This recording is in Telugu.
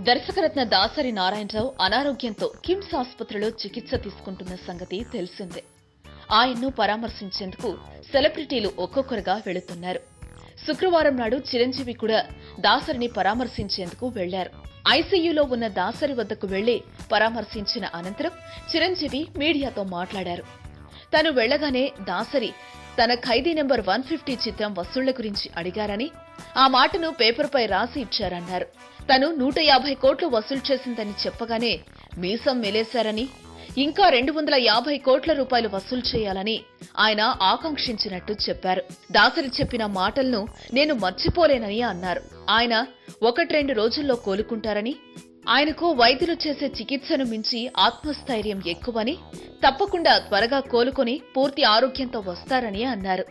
దర్శకరత్న దాసరి నారాయణరావు అనారోగ్యంతో కిమ్స్ ఆసుపత్రిలో చికిత్స తీసుకుంటున్న సంగతి తెలిసిందే. ఆయన్ను పరామర్శించేందుకు సెలబ్రిటీలు ఒక్కొక్కరుగా వెళుతున్నారు. శుక్రవారం నాడు చిరంజీవి కూడా దాసరిని పరామర్శించేందుకు వెళ్ళారు ఐసీయూలో ఉన్న దాసరి వద్దకు వెళ్ళి పరామర్శించిన అనంతరం చిరంజీవి మీడియాతో మాట్లాడారు. తను వెళ్ళగానే దాసరి తన ఖైదీ నెంబర్ వన్ ఫిఫ్టీ చిత్రం వసూళ్ళ గురించి అడిగారని ఆ మాటను పేపర్పై రాసి ఇచ్చారన్నారు. తను నూట యాభై కోట్లు వసూలు చేసిందని చెప్పగానే మీసం మెలేశారని ఇంకా రెండు వందల యాభై కోట్ల రూపాయలు వసూలు చేయాలని ఆయన ఆకాంక్షించినట్టు చెప్పారు. దాసరి చెప్పిన మాటలను నేను మర్చిపోలేనని అన్నారు. ఆయన ఒకటి రెండు రోజుల్లో కోలుకుంటారని ఆయనకు వైద్యులు చేసే చికిత్సను మించి ఆత్మస్థైర్యం ఎక్కువని తప్పకుండా త్వరగా కోలుకొని పూర్తి ఆరోగ్యంతో వస్తారని అన్నారు.